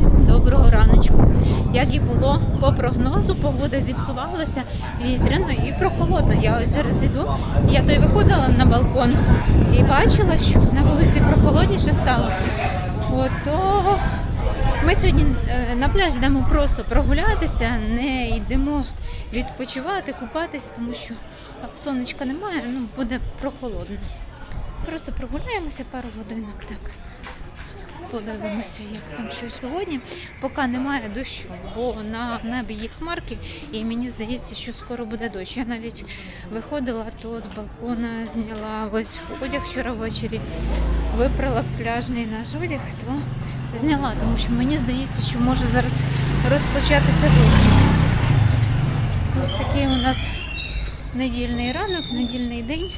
Друзі! Доброго раночку. Як і було по прогнозу, погода зіпсувалася вітряно і прохолодно. Я ось зараз іду. Я то й виходила на балкон і бачила, що на вулиці прохолодніше стало. Ото ми сьогодні е, на пляж йдемо просто прогулятися, не йдемо відпочивати, купатись, тому що сонечка немає, ну буде прохолодно. Просто прогуляємося пару годинок так. Подивимося, як там що сьогодні. Поки немає дощу, бо на небі є хмарки, і мені здається, що скоро буде дощ. Я навіть виходила, то з балкона зняла весь одяг вчора ввечері, випрала пляжний наш одяг, то зняла, тому що мені здається, що може зараз розпочатися дощ. Ось такий у нас недільний ранок, недільний день.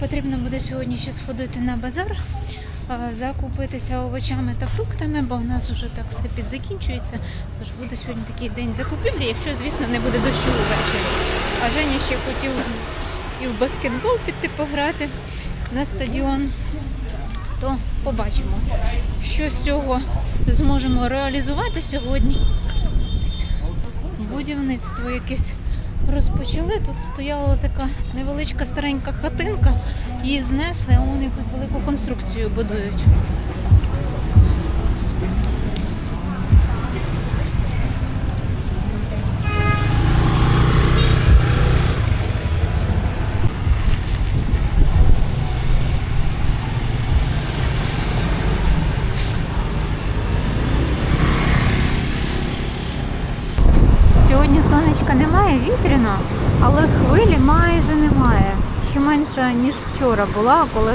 Потрібно буде сьогодні ще сходити на базар, закупитися овочами та фруктами, бо в нас вже так все підзакінчується. Тож буде сьогодні такий день закупівлі, якщо, звісно, не буде дощу ввечері. А Женя ще хотів і в баскетбол піти пограти на стадіон. То побачимо, що з цього зможемо реалізувати сьогодні. Будівництво якесь розпочали. Тут стояла така невеличка старенька хатинка, її знесли, а вони якусь велику конструкцію будують. Сьогодні сонечка немає, вітряно, але хвилі майже немає. Ще менше, ніж вчора була, коли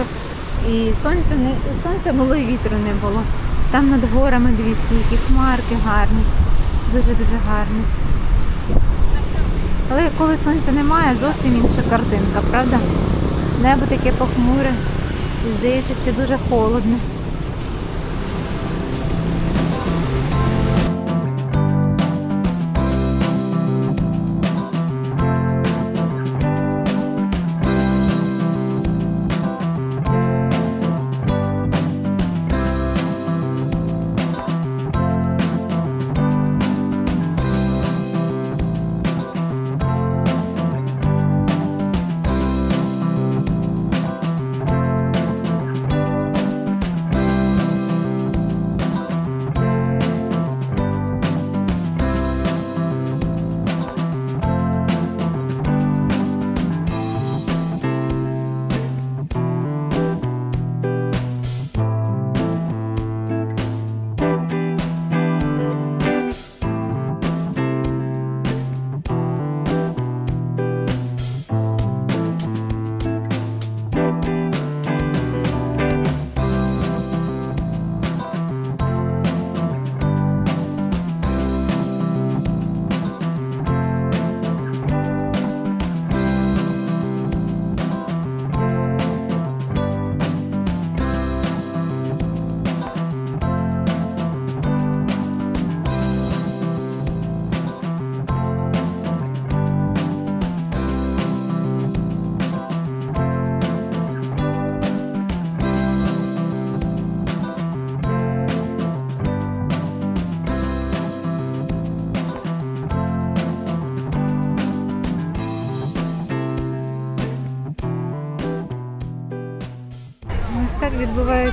і сонця не і було, і вітру не було. Там над горами, дивіться, які хмарки гарні. Дуже-дуже гарні. Але коли сонця немає, зовсім інша картинка, правда? Небо таке похмуре. І здається, що дуже холодно.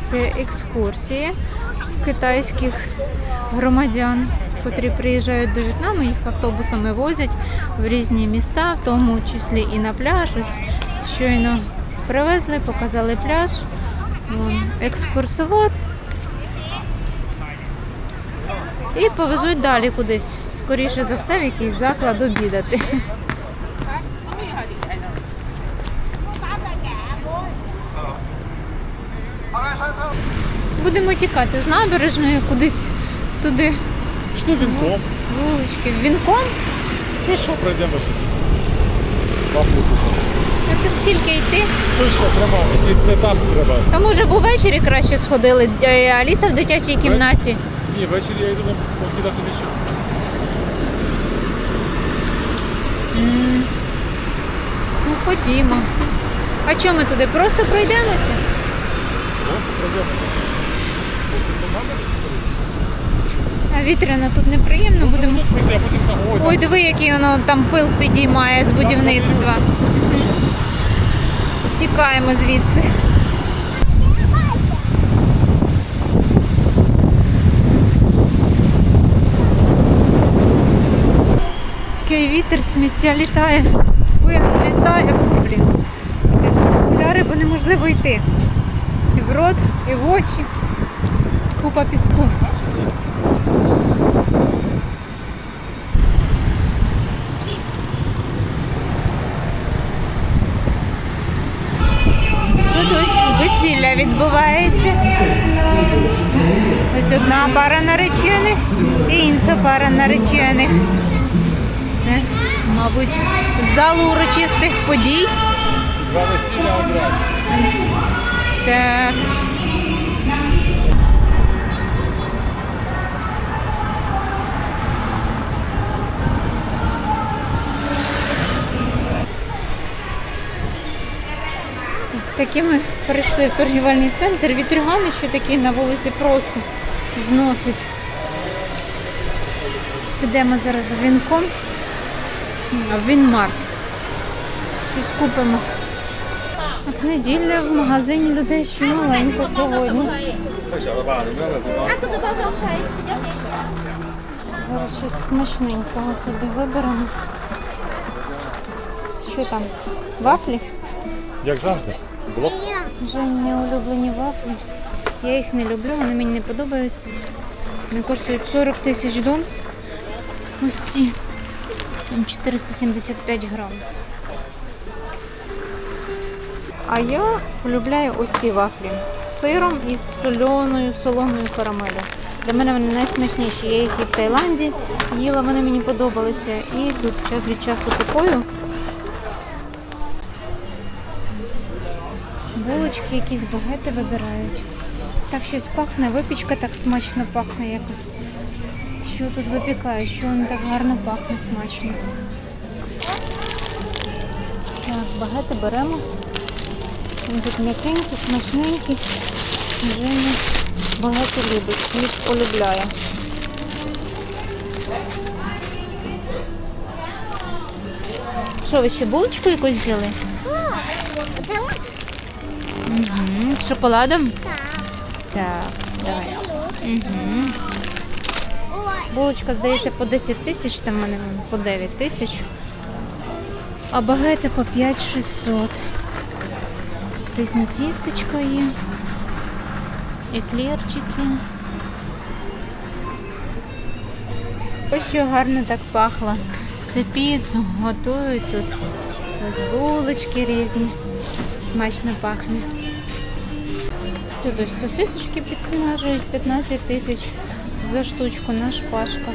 Відбуваються екскурсії китайських громадян, котрі приїжджають до В'єтнаму, їх автобусами возять в різні міста, в тому числі і на пляж. Ось щойно привезли, показали пляж. Екскурсовод. І повезуть далі кудись, скоріше за все, в якийсь заклад обідати. Будемо тікати з набережної кудись туди, Що вінком? вулички. Вінком? Ну що, пройдемо щось. А ти скільки йти? Ну що, треба, і це там треба. Та може б увечері краще сходили. Е, Аліса в дитячій кімнаті. Ні, ввечері я йду на покидати нічого. М, Ну, ходімо. А чому ми туди? Просто пройдемося? О, пройдемо. А вітряно тут неприємно, будемо. Я будемо. Ой, диви, який воно там пил підіймає з будівництва. Тікаємо звідси. Такий вітер, сміття літає. Пил літає, Фу, блін. Окуляри, бо неможливо йти. І в рот, і в очі. Купа піску. Що тут весілля відбувається? Ось одна пара наречених і інша пара наречених. Це, мабуть, з залу урочистих подій. Два весілля одразу. Так. Так, такі ми перейшли в торгівельний центр. Вітрюгани ще такі на вулиці просто зносить. Підемо зараз в Вінком, в Вінмарт. Щось купимо. Так, неділя в магазині людей ще маленько сьогодні. Зараз щось смачненького собі виберемо. Що там? Вафлі? Як завжди. Блок. Жені улюблені вафлі. Я їх не люблю, вони мені не подобаються. Вони коштують 40 тисяч дон. Ось ці. 475 грам. А я полюбляю ось ці вафлі з сиром і з соленою, солоною карамелю. Для мене вони найсмачніші. Я їх і в Таїланді їла, вони мені подобалися. І тут час від часу купую. Булочки якісь багети вибирають. Так щось пахне, випічка так смачно пахне якось. Що тут випікають, що воно так гарно пахне смачно. Так, багети беремо. Він тут м'якенький, смачненький. Женя багато любить, хліб полюбляє. Що, ви ще булочку якусь взяли? Угу. З шоколадом? Так, давай. Угу. Булочка, здається, по 10 тисяч, там в мене по 9 тисяч. А багети по 5600. Різне тістечко є. Еклерчики. Ось що гарно так пахло. Це піцу готують тут. Ось булочки різні. Смачно пахне. Ось сосисочки підсмажують 15 тисяч за штучку на шпажках.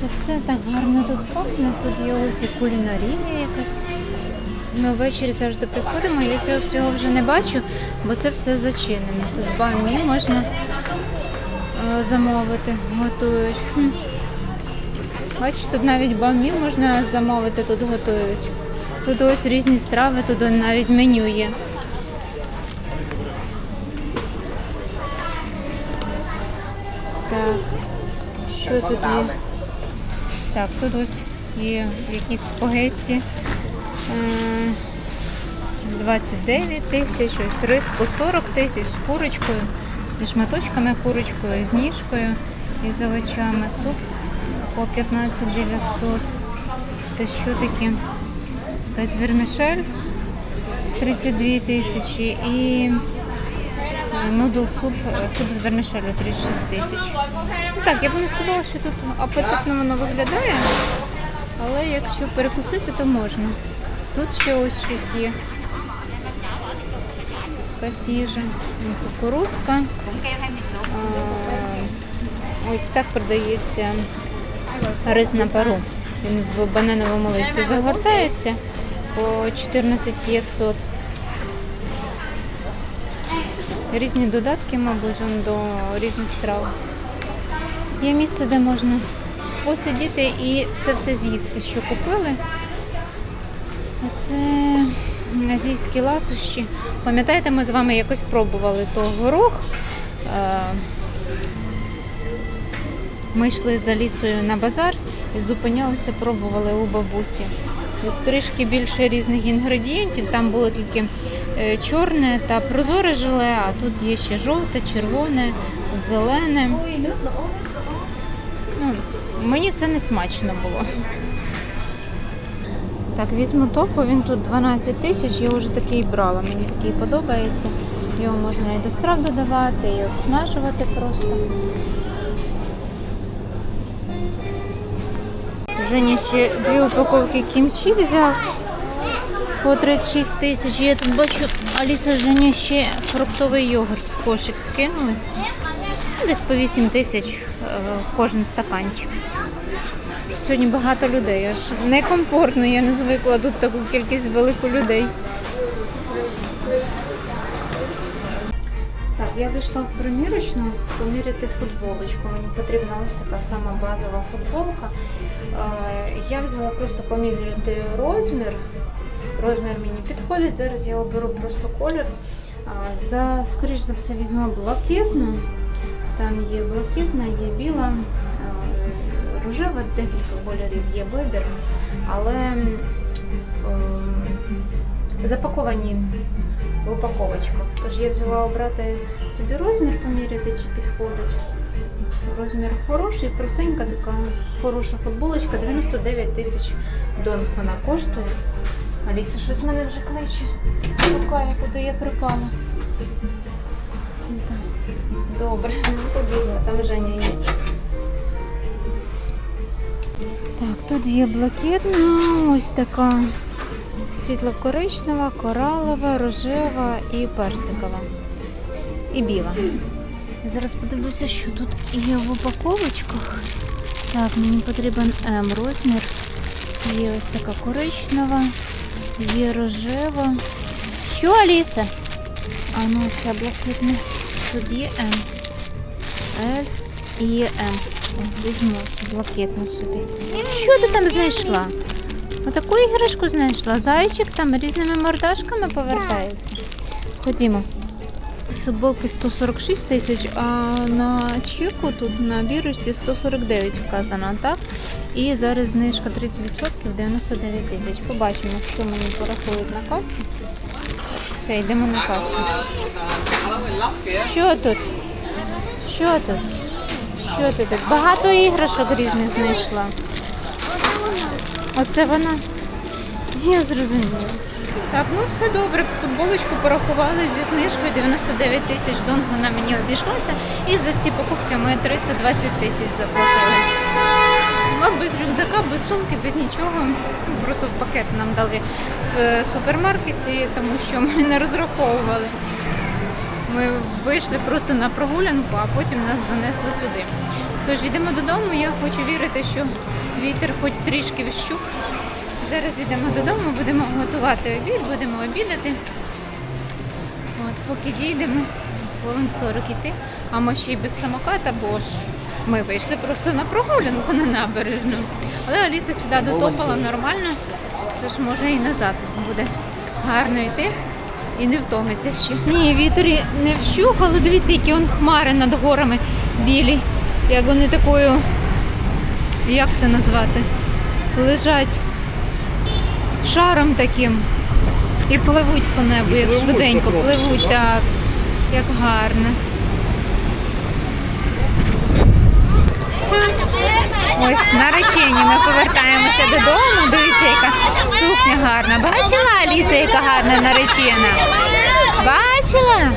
Це все так гарно тут пахне. Тут є ось і кулінарія якась. Ми ввечері завжди приходимо, я цього всього вже не бачу, бо це все зачинено. Тут бамі можна е, замовити, готують. Бачиш, тут навіть бамі можна замовити, тут готують. Тут ось різні страви, тут навіть меню є. Так, що тут є? Так, тут ось є якісь спагетті. Е, 29 тисяч, ось рис по 40 тисяч з курочкою, зі шматочками курочкою, з ніжкою і з овочами. Суп по 15 900. Це що таке? Якась вермішель 32 тисячі і нудл суп, е, суп з вермішелю 36 тисяч. Так, я б не сказала, що тут апетитно воно виглядає, але якщо перекусити, то можна. Тут ще ось щось є. Якась їжа. Кукурузка. Ось так продається рис на пару. Він в банановому листі загортається по 14 500. Різні додатки, мабуть, до різних страв. Є місце, де можна посидіти і це все з'їсти, що купили. Це азійські ласощі. Пам'ятаєте, ми з вами якось пробували то горох Е, Ми йшли за лісою на базар і зупинялися, пробували у бабусі. Тут трішки більше різних інгредієнтів. Там було тільки чорне та прозоре желе, а тут є ще жовте, червоне, зелене. Ну, мені це не смачно було. Так, візьму тофу, він тут 12 тисяч, я вже такий брала, мені такий подобається. Його можна і до страв додавати, і обсмажувати просто. Женя ще дві упаковки кімчі взяв по 36 тисяч. Я тут бачу, Аліса Женя ще фруктовий йогурт в кошик вкинули. Десь по 8 тисяч е, кожен стаканчик. Сьогодні багато людей, аж некомфортно, я не звикла тут таку кількість велику людей. Так, я зайшла в примірочну поміряти футболочку. Мені потрібна ось така сама базова футболка. Е, Я взяла просто поміряти розмір. Розмір мені підходить. Зараз я оберу просто колір. За, скоріш за все, візьму блакитну. Там є блакитна, є біла, рожева, декілька кольорів є вибір, але е, запаковані в упаковочках. Тож я взяла обрати собі розмір, поміряти, чи підходить. Розмір хороший, простенька така хороша футболочка, 99 тисяч донг вона коштує. Аліса, щось мене вже кличе. Шукає, куди я припала. Ну. Добре, ну побігла, там Женя є. Так, тут є блакитна, ось така світло-коричнева, коралова, рожева і персикова. І біла. Зараз подивлюся, що тут є в упаковочках. Так, мені потрібен М розмір. Є ось така коричнева, є рожева. Що, Аліса? А ну, це блакитне. Тут є М. Л і М. О, Візьму цю блакитну собі. Що ти там знайшла? Отаку іграшку знайшла. Зайчик там різними мордашками повертається. Ходімо. Футболки 146 тисяч, а на чеку тут на бірочці 149 вказано, так? І зараз знижка 30% 99 тисяч. Побачимо, що мені порахують на касі. Все, йдемо на касу. Що тут? Що тут? Що ти тут? Багато іграшок різних знайшла. Оце вона. Я зрозуміла. Так, ну все добре. Футболочку порахували зі знижкою 99 тисяч донг вона мені обійшлася. І за всі покупки ми 320 тисяч заплатили. Ми без рюкзака, без сумки, без нічого. Просто в пакет нам дали в супермаркеті, тому що ми не розраховували. Ми вийшли просто на прогулянку, а потім нас занесли сюди. Тож йдемо додому. Я хочу вірити, що вітер хоч трішки вщух. Зараз йдемо додому, будемо готувати обід, будемо обідати. От, поки дійдемо, хвилин 40 йти, а ми ще й без самоката, бо ж ми вийшли просто на прогулянку на набережну. Але Аліса сюди дотопала нормально, тож може і назад буде гарно йти і не втомиться ще. Ні, вітер не вщух, але дивіться, які он хмари над горами білі. Як вони такою, як це назвати? Лежать шаром таким і пливуть по небу, як швиденько, пливуть так, як гарно. Ось наречені ми повертаємося додому. Дивіться, яка сукня гарна. Бачила Аліса, яка гарна наречена? Бачила?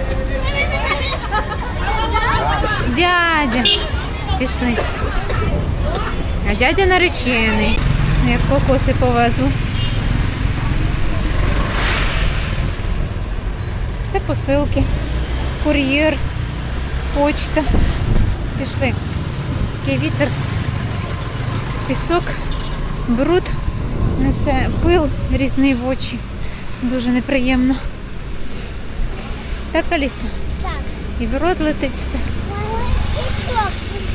Дядя. Пішли. А дядя наречений. Як кокоси повезли. Посилки, кур'єр, почта. Пішли. Такий вітер, пісок, бруд, несе пил різний в очі. Дуже неприємно. Так, Аліса? Так, І в рот летить все.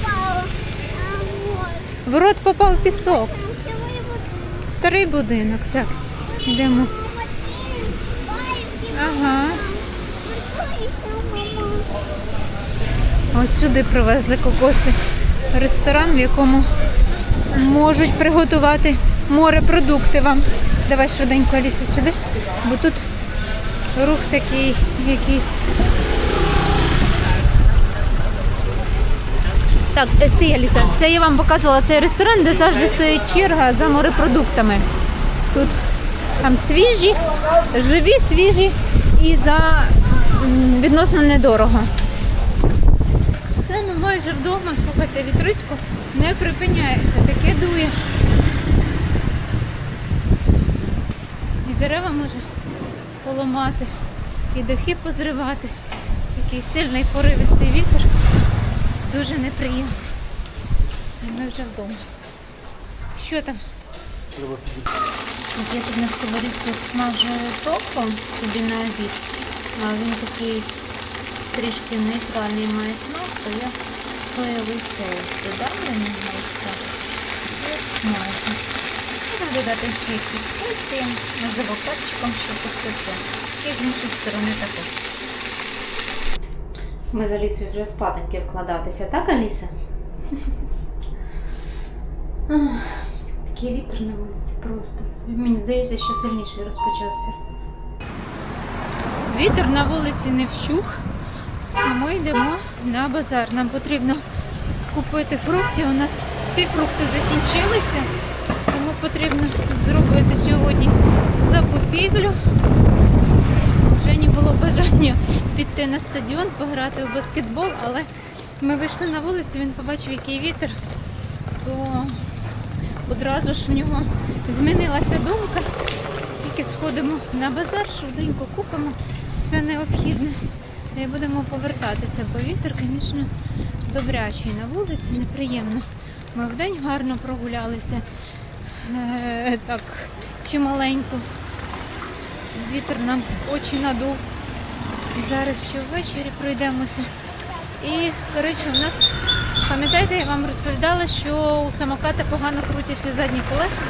А вот. В рот попав пісок. Старий будинок. Так, йдемо. Ось сюди привезли кокоси. Ресторан, в якому можуть приготувати морепродукти вам. Давай швиденько, Аліса, сюди, бо тут рух такий якийсь. Так, е, стій, Аліса, це я вам показувала цей ресторан, де завжди стоїть черга за морепродуктами. Тут там свіжі, живі, свіжі і за відносно недорого. Все, ми майже вдома, слухайте, вітрицько не припиняється, таке дує. І дерева може поламати, і дахи позривати. Такий сильний поривистий вітер. Дуже неприємний. Все, ми вже вдома. Що там? От я тут на сковорідці смажую топом собі на обід. А він такий трішки нейтральний має смак, то я соєвий соус додала так. І смажу. Можна додати ще якісь спеції, можливо, перчиком, щоб посити. І з іншої сторони також. Ми з Алісою вже спатоньки вкладатися, так, Аліса? Такий вітер на вулиці просто. Мені здається, що сильніший розпочався. Вітер на вулиці не вщух, а ми йдемо на базар. Нам потрібно купити фруктів. У нас всі фрукти закінчилися, тому потрібно зробити сьогодні закупівлю. Вже не було бажання піти на стадіон, пограти у баскетбол, але ми вийшли на вулицю, він побачив, який вітер, то одразу ж в нього змінилася думка. Тільки сходимо на базар, швиденько купимо все необхідне і будемо повертатися, бо вітер, звісно, добрячий на вулиці, неприємно. Ми вдень гарно прогулялися, е, так, чималенько. Вітер нам очі надув. Зараз ще ввечері пройдемося. І, коротше, у нас, пам'ятаєте, я вам розповідала, що у самоката погано крутяться задні колеса.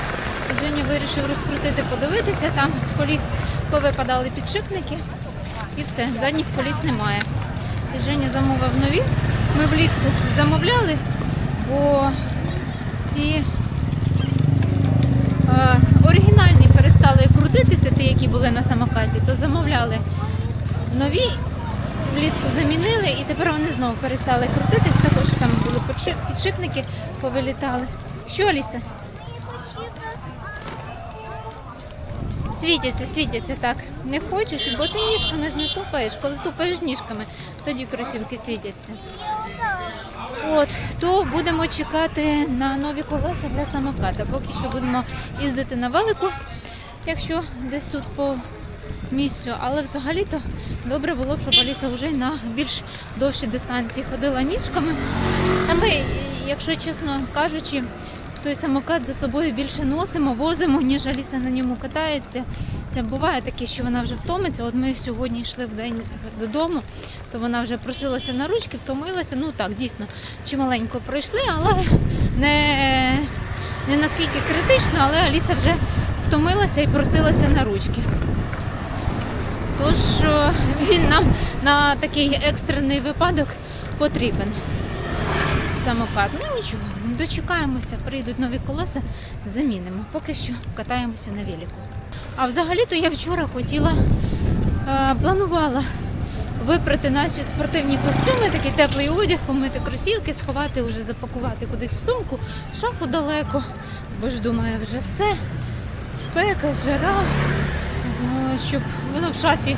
Женя вирішив розкрутити, подивитися, там з коліс повипадали підшипники і все, задніх коліс немає. І Женя замовив нові. Ми влітку замовляли, бо ці е, оригінальні перестали крутитися, ті, які були на самокаті, то замовляли нові, влітку замінили і тепер вони знову перестали крутитись, також там були підшипники, повилітали. Що, Аліса? Світяться, світяться так. Не хочуть, бо ти ніжками ж не тупаєш. Коли тупаєш ніжками, тоді кросівки світяться. От, то будемо чекати на нові колеса для самоката. Поки що будемо їздити на велику, якщо десь тут по місцю. Але взагалі-то добре було б, щоб Аліса вже на більш довші дистанції ходила ніжками. А ми, якщо чесно кажучи, той самокат за собою більше носимо, возимо, ніж Аліса на ньому катається. Це буває таке, що вона вже втомиться. От ми сьогодні йшли в день додому, то вона вже просилася на ручки, втомилася. Ну так, дійсно, чималенько пройшли, але не, не наскільки критично, але Аліса вже втомилася і просилася на ручки. Тож е, він нам на такий екстрений випадок потрібен. Самокат. Ну нічого, дочекаємося, прийдуть нові колеса, замінимо. Поки що катаємося на велику. А взагалі-то я вчора хотіла, е, планувала випрати наші спортивні костюми, такий теплий одяг, помити кросівки, сховати, вже запакувати кудись в сумку, в шафу далеко. Бо ж думаю, вже все, спека, жара, е, щоб воно в шафі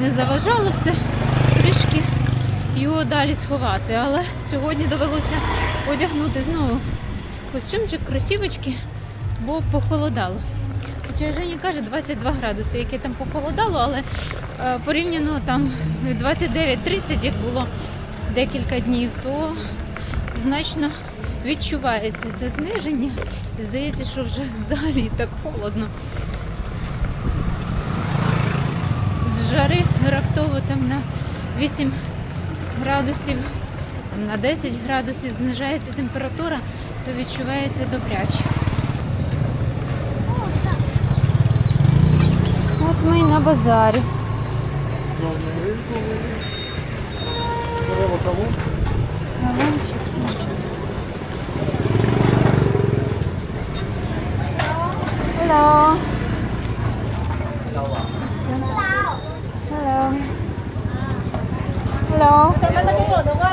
не заважало все трішки його далі сховати. Але сьогодні довелося одягнути знову костюмчик, кросівочки, бо похолодало. Хоча Женя каже 22 градуси, яке там похолодало, але е, порівняно там 29-30, як було декілька днів, то значно відчувається це зниження. Здається, що вже взагалі так холодно. З жари раптово там на 8 градусів, на 10 градусів знижається температура, то відчувається добряче. От ми і на базарі. Hello. Hello.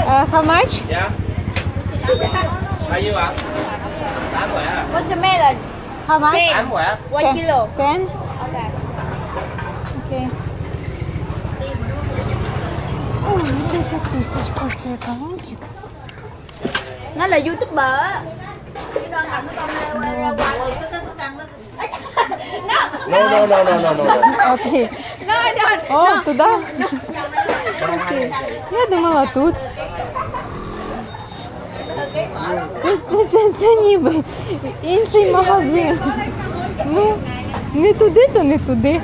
Uh, how much? Dạ. Bao nhiêu ạ? 8 quả à? Watermelon. How much? 8 quả. One Ten. kilo. Ten? Okay. Окей. О, 10 тисяч коштує каванчик. Nó là youtuber á. Cái đoan cầm cái con ra ra qua thì cái cái cầm nó. No, no, no, no, no, no. Окей. No, no. Окей. Я думала тут. Це, це, це, це ніби інший магазин. Ну, не туди, то не туди.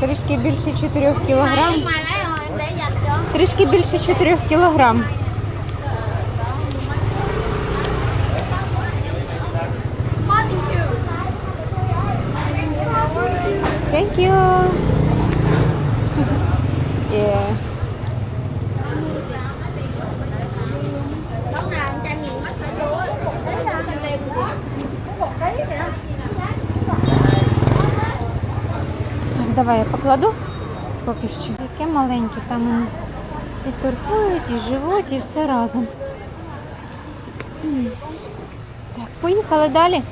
Трішки більше 4 кілограм. Трішки більше 4 кілограм. Давай я покладу поки що. Яке маленьке, там вони і торгують, і живуть, і все разом. Так, поїхали далі.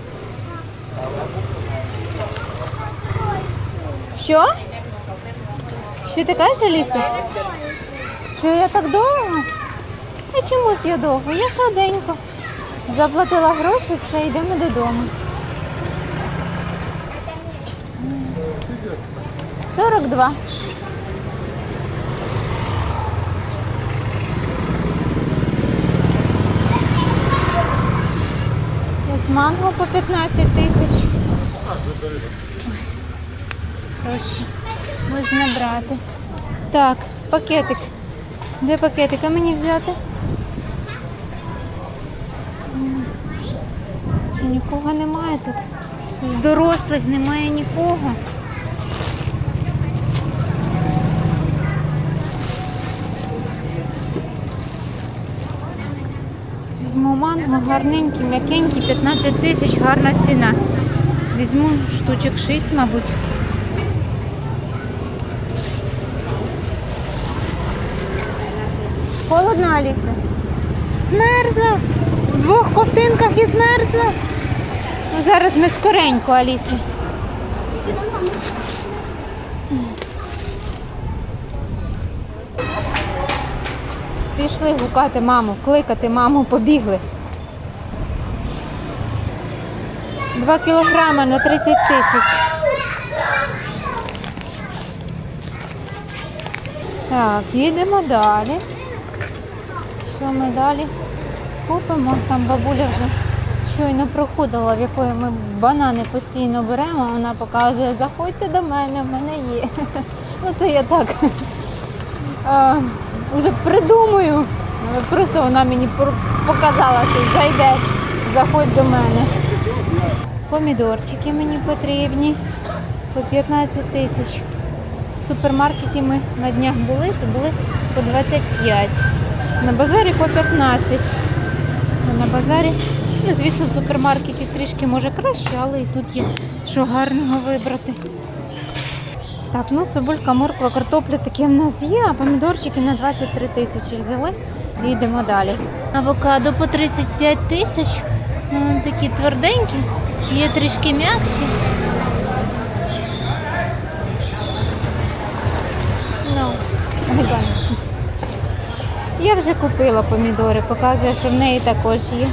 Що? Що ти кажеш, Аліса? Що я так довго? А чому ж я довго? Я швиденько. Заплатила гроші, все, йдемо додому. 42. Ось манго по 15 тисяч. Гроші. Можна брати. Так, пакетик. Де пакетик? А мені взяти? Нікого немає тут. З дорослих немає нікого. Візьму манго, гарненький, м'якенький, 15 тисяч, гарна ціна. Візьму штучок 6, мабуть. Холодно, Аліса? Змерзла. В двох ковтинках і змерзла. Ну, зараз ми скоренько, Аліса. Пішли гукати маму, кликати маму, побігли. Два кілограми на 30 тисяч. Так, їдемо далі. Що ми далі купимо? Там бабуля вже щойно проходила, в якої ми банани постійно беремо. Вона показує, заходьте до мене, в мене є. Ну це я так вже придумую. Просто вона мені показала, що зайдеш, заходь до мене. Помідорчики мені потрібні по 15 тисяч. В супермаркеті ми на днях були, то були по 25. На базарі по 15. А На базарі, ну, звісно, в супермаркеті трішки може краще, але і тут є що гарного вибрати. Так, ну цибулька, морква, картопля такі в нас є, а помідорчики на 23 тисячі взяли і йдемо далі. Авокадо по 35 тисяч. Ну, такі тверденькі, є трішки м'якші. Ну. Я вже купила помідори, показує, що в неї також є.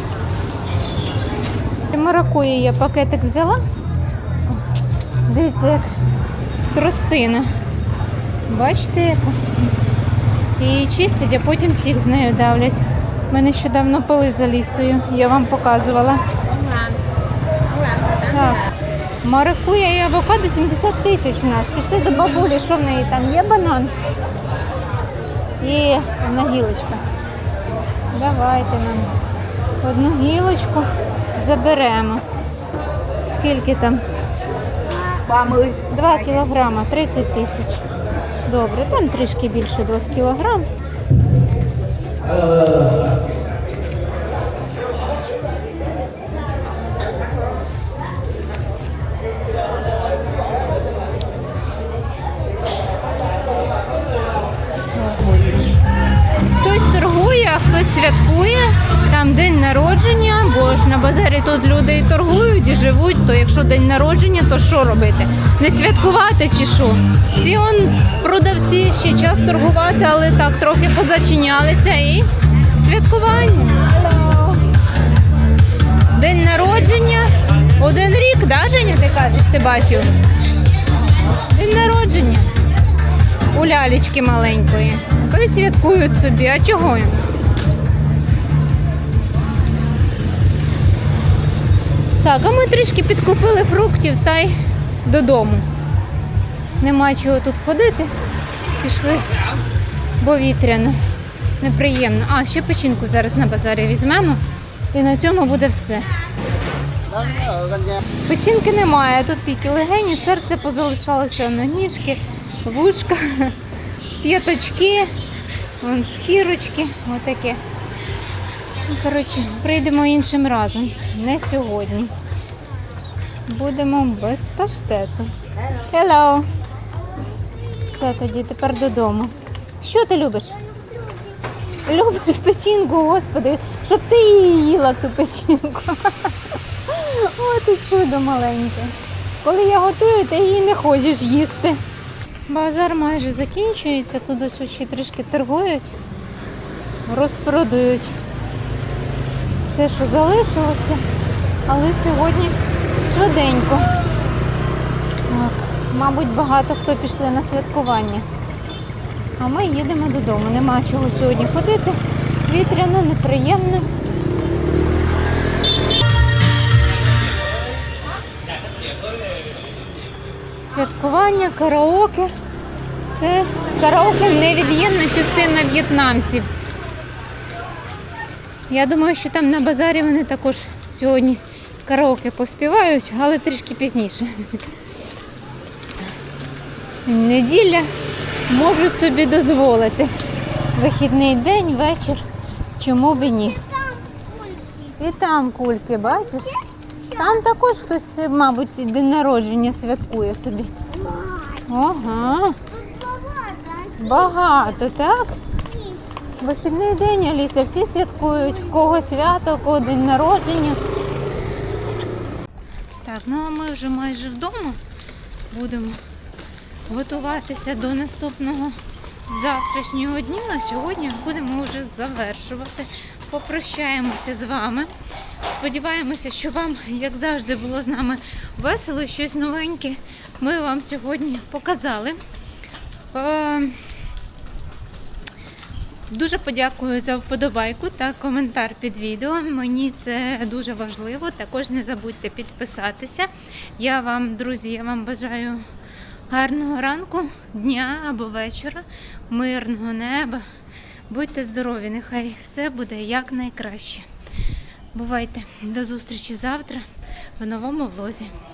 Маракуї я пакетик взяла. Дивіться, як тростина. Бачите, яка? Її чистять, а потім всіх з нею давлять. Ми нещодавно пили за лісою, я вам показувала. Так. Маракуя і авокадо 70 тисяч у нас. Пішли до бабулі, що в неї там є банан? Є одна гілочка. Давайте нам одну гілочку заберемо. Скільки там? 30 2 кілограма 30 тисяч. Добре, там трішки більше 2 кілограм. То якщо день народження, то що робити? Не святкувати чи що? Всі он продавці ще час торгувати, але так трохи позачинялися і святкування. День народження. Один рік, да, Женя, ти кажеш, ти бачив? День народження у лялечки маленької. То святкують собі. А чого? їм? Так, а ми трішки підкупили фруктів та й додому. Нема чого тут ходити. Пішли, бо вітряно. Неприємно. А, ще печінку зараз на базарі візьмемо. І на цьому буде все. Печінки немає, тут тільки легені, серце позалишалося на ніжки, вушка, п'яточки, шкірочки, отаке. Ну, Коротше, прийдемо іншим разом, не сьогодні. Будемо без паштету. Hello. Все тоді, тепер додому. Що ти любиш? Любиш печінку, господи, щоб ти її їла ту печінку. О, ти чудо маленьке. Коли я готую, ти її не хочеш їсти. Базар майже закінчується, тут ось ще трішки торгують, розпродають все, що залишилося, але сьогодні швиденько. Так, мабуть, багато хто пішли на святкування. А ми їдемо додому. Нема чого сьогодні ходити. Вітряно, неприємно. Святкування, караоке. Це караоке невід'ємна частина в'єтнамців. Я думаю, що там на базарі вони також сьогодні караоке поспівають, але трішки пізніше. Неділя можуть собі дозволити. Вихідний день, вечір. Чому б і ні? І там кульки, бачиш? Там також хтось, мабуть, день народження святкує собі. Ага, багато, так? Вихідний день, Аліса, всі святкують, в кого свято, в кого день народження. Так, ну а ми вже майже вдома будемо готуватися до наступного завтрашнього дня. А сьогодні будемо вже завершувати. Попрощаємося з вами. Сподіваємося, що вам, як завжди, було з нами весело, щось новеньке. Ми вам сьогодні показали. Дуже подякую за вподобайку та коментар під відео. Мені це дуже важливо. Також не забудьте підписатися. Я вам, друзі, я вам бажаю гарного ранку, дня або вечора, мирного неба. Будьте здорові, нехай все буде якнайкраще. Бувайте до зустрічі завтра в новому влозі.